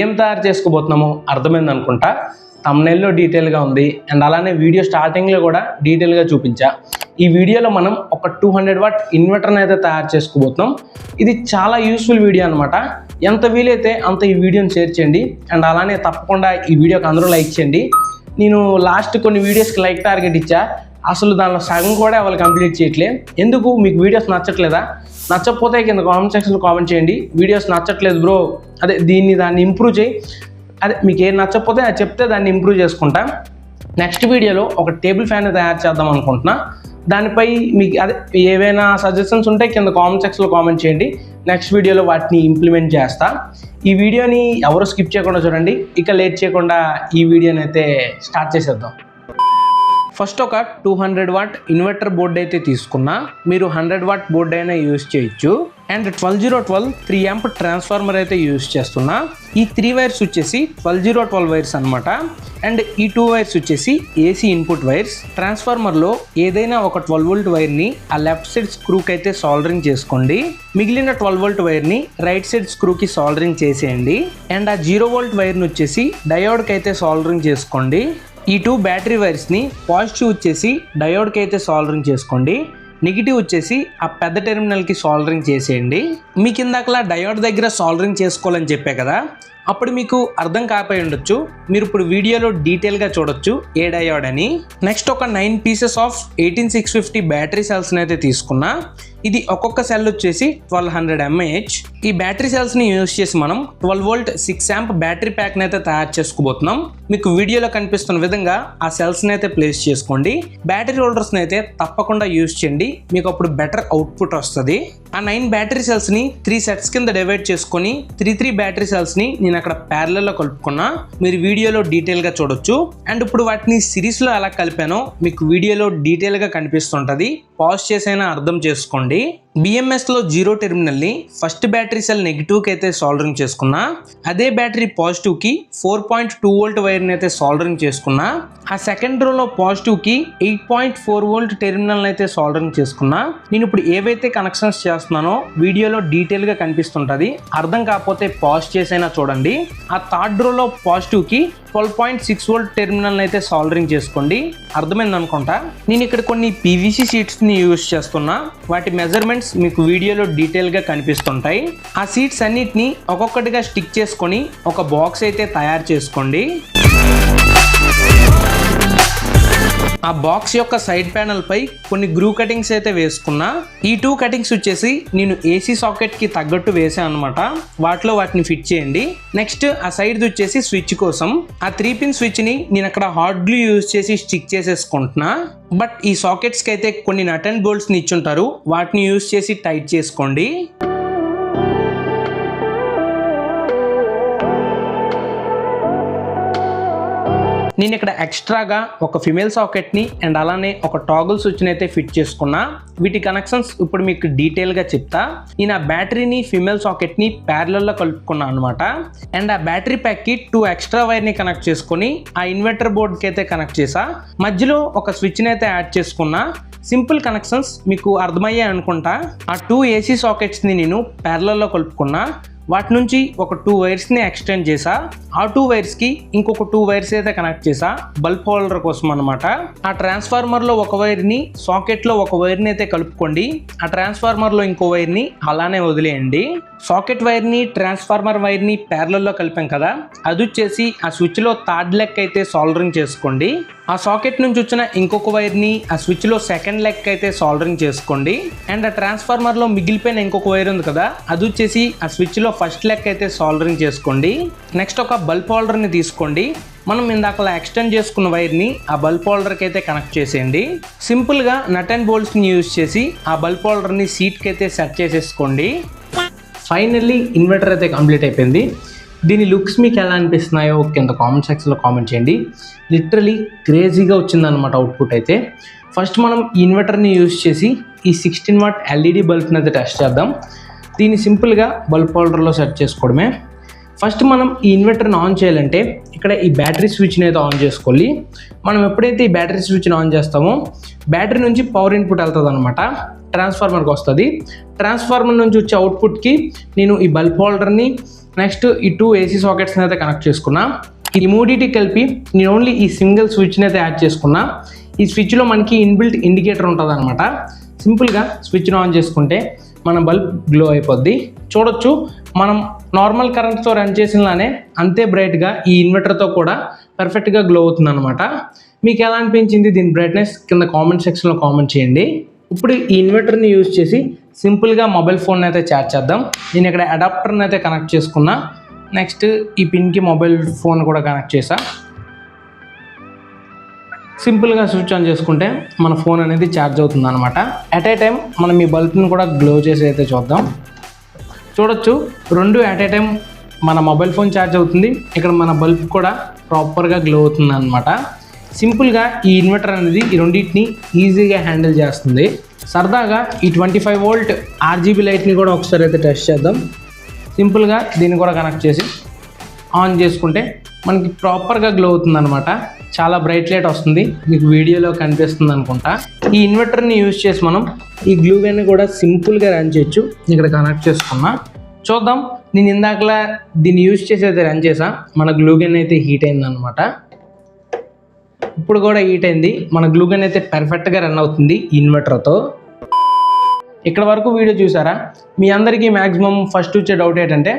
ఏం తయారు చేసుకోబోతున్నామో అర్థమైంది అనుకుంటా? తమ్నెల్లో డీటెయిల్గా ఉంది. అండ్ అలానే వీడియో స్టార్టింగ్లో కూడా డీటెయిల్గా చూపించా. ఈ వీడియోలో మనం ఒక టూ హండ్రెడ్ వాట్ ఇన్వర్టర్ని అయితే తయారు చేసుకోబోతున్నాం ఇది చాలా యూస్ఫుల్ వీడియో అనమాట ఎంత వీలైతే అంత ఈ వీడియోని షేర్ చేయండి. అండ్ అలానే తప్పకుండా ఈ వీడియోకి అందరూ లైక్ చేయండి. నేను లాస్ట్ కొన్ని వీడియోస్కి లైక్ టార్గెట్ ఇచ్చా. అసలు దానిలో సగం కూడా ఎవరు కంప్లీట్ చేయట్లే. ఎందుకు? మీకు వీడియోస్ నచ్చట్లేదా? నచ్చకపోతే కింద కామెంట్ సెక్షన్లో కామెంట్ చేయండి. వీడియోస్ నచ్చట్లేదు బ్రో అదే దీన్ని దాన్ని ఇంప్రూవ్ చేయి. అదే మీకు ఏం నచ్చకపోతే అది చెప్తే దాన్ని ఇంప్రూవ్ చేసుకుంటా. నెక్స్ట్ వీడియోలో ఒక టేబుల్ ఫ్యాన్ తయారు చేద్దాం అనుకుంటున్నా. దానిపై మీకు అదే ఏవైనా సజెషన్స్ ఉంటే కింద కామెంట్ సెక్షన్లో కామెంట్ చేయండి. నెక్స్ట్ వీడియోలో వాటిని ఇంప్లిమెంట్ చేస్తా. ఈ వీడియోని ఎవరు స్కిప్ చేయకుండా చూడండి. ఇక లేట్ చేయకుండా ఈ వీడియోని అయితే స్టార్ట్ చేసేద్దాం. ఫస్ట్ ఒక two hundred watt inverter board అయితే తీసుకున్నా మీరు హండ్రెడ్ వాట్ బోర్డ్ అయినా యూజ్ చేయొచ్చు. And twelve zero twelve three amp transformer అయితే యూజ్ చేస్తున్నా. ఈ త్రీ వైర్స్ వచ్చేసి ట్వెల్వ్ జీరో ట్వెల్వ్ వైర్స్ అనమాట అండ్ ఈ టూ వైర్స్ వచ్చేసి ఏసీ ఇన్పుట్ వైర్స్. ట్రాన్స్ఫార్మర్లో ఏదైనా ఒక ట్వెల్వ్ వోల్ట్ వైర్ని ఆ లెఫ్ట్ సైడ్ స్క్రూకి అయితే సాల్డరింగ్ చేసుకోండి. మిగిలిన ట్వెల్వ్ వోల్ట్ వైర్ని రైట్ సైడ్ స్క్రూకి సాల్డరింగ్ చేసేయండి. అండ్ ఆ జీరో వోల్ట్ వైర్ని వచ్చేసి డయోడ్కి అయితే సాల్డరింగ్ చేసుకోండి. ఈ టూ బ్యాటరీ వైర్స్ని పాజిటివ్ వచ్చేసి డయోడ్కి అయితే సాల్డరింగ్ చేసుకోండి. నెగిటివ్ వచ్చేసి ఆ పెద్ద టెర్మినల్కి సాల్డరింగ్ చేసేయండి. మీకు ఇందాకలా డయోడ్ దగ్గర సాల్డరింగ్ చేసుకోవాలని చెప్పే కదా అప్పుడు మీకు అర్థం కాకపోయి ఉండొచ్చు. మీరు ఇప్పుడు వీడియోలో డీటెయిల్గా చూడొచ్చు ఏ డయోడ్ అని. నెక్స్ట్ ఒక nine pieces of eighteen six fifty battery సెల్స్ని అయితే తీసుకున్నా. ఇది ఒక్కొక్క సెల్ వచ్చేసి ట్వెల్వ్ హండ్రెడ్ ఎంఏహెచ్. ఈ బ్యాటరీ సెల్స్ని యూజ్ చేసి మనం twelve volt six amp battery ప్యాక్ని అయితే తయారు చేసుకోబోతున్నాం మీకు వీడియోలో కనిపిస్తున్న విధంగా ఆ సెల్స్ని అయితే ప్లేస్ చేసుకోండి. బ్యాటరీ హోల్డర్స్ని అయితే తప్పకుండా యూజ్ చేయండి. మీకు అప్పుడు బెటర్ అవుట్పుట్ వస్తుంది. ఆ నైన్ బ్యాటరీ సెల్స్ని త్రీ సెట్స్ కింద డివైడ్ చేసుకొని త్రీ త్రీ బ్యాటరీ సెల్స్ని నేను అక్కడ ప్యారలలో కలుపుకున్నా మీరు వీడియోలో డీటెయిల్గా చూడొచ్చు. అండ్ ఇప్పుడు వాటిని సిరీస్లో ఎలా కలిపానో మీకు వీడియోలో డీటెయిల్గా కనిపిస్తుంటుంది. పాజ్ చేసైనా అర్థం చేసుకోండి. బిఎంఎస్లో జీరో టెర్మినల్ని ఫస్ట్ బ్యాటరీ సెల్ నెగిటివ్కి అయితే సాల్డరింగ్ చేసుకున్నా అదే బ్యాటరీ పాజిటివ్కి ఫోర్ పాయింట్ టూ వోల్ట్ వైర్ని అయితే సాల్డరింగ్ చేసుకున్నా ఆ సెకండ్ రోలో పాజిటివ్కి ఎయిట్ పాయింట్ ఫోర్ వోల్ట్ టెర్మినల్ని అయితే సాల్డరింగ్ చేసుకున్నా. నేను ఇప్పుడు ఏవైతే కనెక్షన్స్ చేస్తున్నానో వీడియోలో డీటెయిల్గా కనిపిస్తుంటుంది. అర్థం కాకపోతే పాజ్ చేసైనా చూడండి. ఆ థర్డ్ రోలో పాజిటివ్కి twelve point six volt terminal అయితే సాల్డరింగ్ చేసుకోండి. అర్థమైంది అనుకుంటా నేను ఇక్కడ కొన్ని పీవీసీ సీట్స్ని యూజ్ చేస్తున్నా వాటి మెజర్మెంట్స్ మీకు వీడియోలో డీటెయిల్గా కనిపిస్తుంటాయి. ఆ సీట్స్ అన్నిటిని ఒక్కొక్కటిగా స్టిక్ చేసుకొని ఒక బాక్స్ అయితే తయారు చేసుకోండి. ఆ బాక్స్ యొక్క సైడ్ ప్యానల్ పై కొన్ని గ్రూ కటింగ్స్ అయితే వేసుకున్నా ఈ టూ కటింగ్స్ వచ్చేసి నేను ఏసీ సాకెట్కి తగ్గట్టు వేసాను అనమాట వాటిలో వాటిని ఫిట్ చేయండి. నెక్స్ట్ ఆ సైడ్ వచ్చేసి స్విచ్ కోసం. ఆ త్రీ పిన్ స్విచ్ని నేను అక్కడ హాట్ గ్లూ యూజ్ చేసి స్టిక్ చేసేసుకుంటున్నా. బట్ ఈ సాకెట్స్కి అయితే కొన్ని నట్ అండ్ బోల్ట్స్ని ఇచ్చుంటారు. వాటిని యూజ్ చేసి టైట్ చేసుకోండి. నేను ఇక్కడ ఎక్స్ట్రాగా ఒక ఫిమేల్ సాకెట్ని అండ్ అలానే ఒక టాగుల్ స్విచ్ని అయితే ఫిట్ చేసుకున్నా. వీటి కనెక్షన్స్ ఇప్పుడు మీకు డీటెయిల్గా చెప్తా. నేను ఆ బ్యాటరీని ఫిమేల్ సాకెట్ని ప్యారలల్లో కలుపుకున్నాను అనమాట అండ్ ఆ బ్యాటరీ ప్యాక్కి టూ ఎక్స్ట్రా వైర్ని కనెక్ట్ చేసుకొని ఆ ఇన్వర్టర్ బోర్డ్కి అయితే కనెక్ట్ చేసా. మధ్యలో ఒక స్విచ్ని అయితే యాడ్ చేసుకున్నా. సింపుల్ కనెక్షన్స్ మీకు అర్థమయ్యాయి అనుకుంటా ఆ టూ ఏసీ సాకెట్స్ని నేను ప్యారలల్లో కలుపుకున్నా. వాటి నుంచి ఒక టూ వైర్స్ని ఎక్స్టెండ్ చేసా. ఆ టూ వైర్స్కి ఇంకొక టూ వైర్స్ అయితే కనెక్ట్ చేసా బల్బ్ హోల్డర్ కోసం అనమాట ఆ ట్రాన్స్ఫార్మర్లో ఒక వైర్ని సాకెట్లో ఒక వైర్ని అయితే కలుపుకోండి. ఆ ట్రాన్స్ఫార్మర్లో ఇంకో వైర్ని అలానే వదిలేయండి. సాకెట్ వైర్ని ట్రాన్స్ఫార్మర్ వైర్ని ప్యారలల్లో కలిపాం కదా. అది వచ్చేసి ఆ స్విచ్లో థర్డ్ లెక్ అయితే సాల్డరింగ్ చేసుకోండి. ఆ సాకెట్ నుంచి వచ్చిన ఇంకొక వైర్ని ఆ స్విచ్లో సెకండ్ లెక్ అయితే సాల్డరింగ్ చేసుకోండి అండ్ ఆ ట్రాన్స్ఫార్మర్లో మిగిలిపోయిన ఇంకొక వైర్ ఉంది కదా అది వచ్చేసి ఆ స్విచ్లో ఫస్ట్ లెక్ అయితే సాల్డరింగ్ చేసుకోండి. నెక్స్ట్ ఒక బల్బ్ హోల్డర్ని తీసుకోండి. మనం ఇందాకలా ఎక్స్టెండ్ చేసుకున్న వైర్ని ఆ బల్బ్ హోల్డర్కి అయితే కనెక్ట్ చేసేయండి. సింపుల్గా నట్ అండ్ బోల్ట్స్ని యూజ్ చేసి ఆ బల్బ్ హోల్డర్ని సీట్కి అయితే సెట్ చేసేసుకోండి. ఫైనల్లీ ఇన్వర్టర్ అయితే కంప్లీట్ అయిపోయింది. దీని లుక్స్ మీకు ఎలా అనిపిస్తున్నాయో కింద కామెంట్ సెక్షన్లో కామెంట్ చేయండి. లిటరలీ క్రేజీగా వచ్చిందనమాట అవుట్పుట్ అయితే. ఫస్ట్ మనం ఈ ఇన్వర్టర్ని యూజ్ చేసి ఈ సిక్స్టీన్ వాట్ ఎల్ఈడి బల్బ్ని అయితే టెస్ట్ చేద్దాం. దీన్ని సింపుల్గా బల్బ్ హోల్డర్లో సెట్ చేసుకోవడమే. ఫస్ట్ మనం ఈ ఇన్వర్టర్ని ఆన్ చేయాలంటే ఇక్కడ ఈ బ్యాటరీ స్విచ్ని అయితే ఆన్ చేసుకోవాలి. మనం ఎప్పుడైతే ఈ బ్యాటరీ స్విచ్ని ఆన్ చేస్తామో బ్యాటరీ నుంచి పవర్ ఇన్పుట్ వెళ్తుంది అనమాట ట్రాన్స్ఫార్మర్కి వస్తుంది. ట్రాన్స్ఫార్మర్ నుంచి వచ్చే అవుట్పుట్కి నేను ఈ బల్బ్ హోల్డర్ని నెక్స్ట్ ఈ టూ ఏసీ సాకెట్స్ని అయితే కనెక్ట్ చేసుకున్నా. ఈ మూడింటికి కలిపి నేను ఓన్లీ ఈ సింగిల్ స్విచ్ని అయితే యాడ్ చేసుకున్నా. ఈ స్విచ్లో మనకి ఇన్బిల్ట్ ఇండికేటర్ ఉంటుంది అనమాట సింపుల్గా స్విచ్ను ఆన్ చేసుకుంటే మన బల్బ్ గ్లో అయిపోద్ది. చూడొచ్చు మనం నార్మల్ కరెంట్తో రన్ చేసినలానే అంతే బ్రైట్గా ఈ ఇన్వర్టర్తో కూడా పర్ఫెక్ట్గా గ్లో అవుతుంది అనమాట మీకు ఎలా అనిపించింది దీని బ్రైట్నెస్ కింద కామెంట్ సెక్షన్లో కామెంట్ చేయండి. ఇప్పుడు ఈ ఇన్వర్టర్ని యూజ్ చేసి సింపుల్గా మొబైల్ ఫోన్ అయితే ఛార్జ్ చేద్దాం. నేను ఇక్కడ అడాప్టర్ని అయితే కనెక్ట్ చేసుకున్నా. నెక్స్ట్ ఈ పిన్కి మొబైల్ ఫోన్ కూడా కనెక్ట్ చేసా సింపుల్గా స్విచ్ ఆన్ చేసుకుంటే మన ఫోన్ అనేది ఛార్జ్ అవుతుంది అనమాట అట్ ఏ టైం మనం ఈ బల్బ్ని కూడా గ్లో చేసి అయితే చూద్దాం. చూడొచ్చు రెండు అట్ ఏ టైం మన మొబైల్ ఫోన్ ఛార్జ్ అవుతుంది. ఇక్కడ మన బల్బ్ కూడా ప్రాపర్గా గ్లో అవుతుంది అనమాట సింపుల్గా ఈ ఇన్వర్టర్ అనేది ఈ రెండింటిని ఈజీగా హ్యాండిల్ చేస్తుంది. సరదాగా ఈ ట్వంటీ ఫైవ్ వోల్ట్ ఆర్జీబీ లైట్ని కూడా ఒకసారి అయితే టెస్ట్ చేద్దాం. సింపుల్గా దీన్ని కూడా కనెక్ట్ చేసి ఆన్ చేసుకుంటే మనకి ప్రాపర్గా గ్లో అవుతుంది అనమాట చాలా బ్రైట్ లైట్ వస్తుంది. మీకు వీడియోలో కనిపిస్తుంది అనుకుంటా. ఈ ఇన్వర్టర్ని యూజ్ చేసి మనం ఈ గ్లూ గన్ని కూడా సింపుల్గా రన్ చేయొచ్చు. ఇక్కడ కనెక్ట్ చేసుకున్నా. చూద్దాం. నేను ఇందాకలా దీన్ని యూజ్ చేసి అయితే రన్ చేసా. మన గ్లూ గన్ అయితే హీట్ అయింది అనమాట ఇప్పుడు కూడా హీట్ అయింది. మన గ్లూగన్ అయితే పర్ఫెక్ట్గా రన్ అవుతుంది ఇన్వర్టర్తో ఇక్కడ వరకు వీడియో చూసారా? మీ అందరికీ మ్యాక్సిమం ఫస్ట్ వచ్చే డౌట్ ఏంటంటే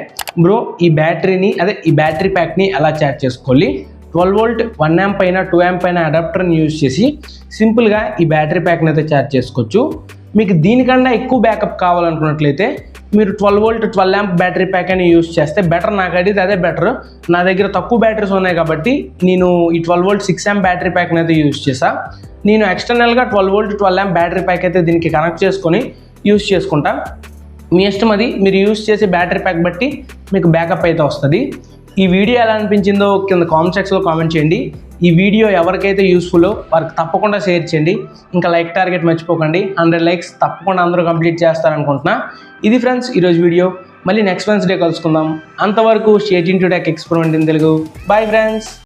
బ్రో ఈ బ్యాటరీని అదే ఈ బ్యాటరీ ప్యాక్ని ఎలా ఛార్జ్ చేసుకోవాలి? ట్వెల్వ్ వోల్ట్ వన్ యాంప్ పైన టూ యాంప్ పైన అడాప్టర్ని యూజ్ చేసి సింపుల్గా ఈ బ్యాటరీ ప్యాక్ని అయితే ఛార్జ్ చేసుకోవచ్చు. మీకు దీనికన్నా ఎక్కువ బ్యాకప్ కావాలనుకున్నట్లయితే మీరు twelve volt twelve amp battery pack అని యూజ్ చేస్తే బెటర్ నాకు అడిగితే అదే బెటర్ నా దగ్గర తక్కువ బ్యాటరీస్ ఉన్నాయి కాబట్టి నేను ఈ twelve volt six amp battery ప్యాక్ని అయితే యూస్ చేసా నేను ఎక్స్టర్నల్గా twelve volt twelve amp battery pack అయితే దీనికి కనెక్ట్ చేసుకొని యూస్ చేసుకుంటా. మీ ఇష్టం అది మీరు యూజ్ చేసే బ్యాటరీ ప్యాక్ బట్టి మీకు బ్యాకప్ అయితే వస్తుంది. ఈ వీడియో ఎలా అనిపించిందో కింద కామెంట్ సెక్షన్లో కామెంట్ చేయండి. ఈ వీడియో ఎవరికైతే యూస్ఫుల్లో వారికి తప్పకుండా షేర్ చేయండి. ఇంకా లైక్ టార్గెట్ మర్చిపోకండి. హండ్రెడ్ లైక్స్ తప్పకుండా అందరూ కంప్లీట్ చేస్తారనుకుంటున్నా. ఇది ఫ్రెండ్స్ ఈరోజు వీడియో మళ్ళీ నెక్స్ట్ వెన్స్డే కలుసుకుందాం. అంతవరకు state in to tech experiment in Telugu. Bye friends